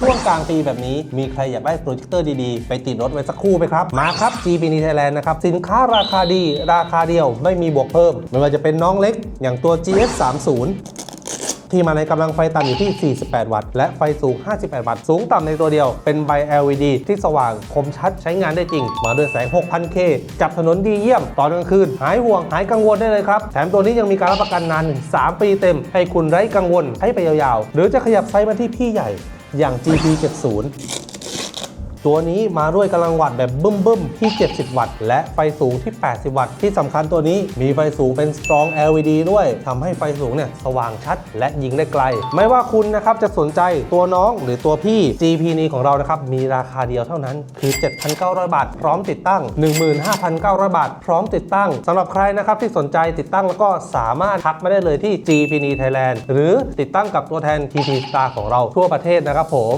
ช่วงกลางปีแบบนี้มีใครอยากได้โปรเจคเตอร์ดีๆ ไปติดรถไว้สักครู่ไหมครับ มาครับ GP n Thailand นะครับ สินค้าราคาดี ราคาเดียวไม่มีบวกเพิ่ม ไม่ว่าจะเป็นน้องเล็ก อย่างตัว GS 3 0ที่มาในกำลังไฟต่ำอยู่ที่ 48 วัตต์ และไฟสูง 58 วัตต์ สูงต่ำในตัวเดียว เป็นใบ LED ที่สว่าง คมชัดใช้งานได้จริง มาด้วยแสง 6000K จับถนนดีเยี่ยม ตอนกลางคืน หายห่วง หายกังวลได้เลยครับ แถมตัวนี้ยังมีการรับประกันนานถึง3ปีเต็ม ให้คุณไร้กังวล ให้ไปยาวๆ หรือจะขยับไซส์มาที่พี่ใหญ่ อย่าง GP 70 ตัวนี้มาด้วยกำลังวัตต์แบบบึ้มบึ้มๆที่ 70 วัตต์ และไฟสูงที่ 80 วัตต์ ที่สำคัญตัวนี้มีไฟสูงเป็น strong LED ด้วยทำให้ไฟสูงเนี่ยสว่างชัด และยิงได้ไกล ไม่ว่าคุณนะครับจะสนใจตัวน้องหรือตัวพี่ GP นี้ของเรานะครับมีราคาเดียวเท่านั้นคือ 7,900 บาท พร้อมติดตั้ง 15,900 บาท พร้อมติดตั้งสำหรับใครนะครับที่สนใจติดตั้งแล้วก็สามารถทักมาได้เลยที่ GP Thailand หรือติดตั้งกับตัวแทน TT Star ของเราทั่วประเทศนะครับผม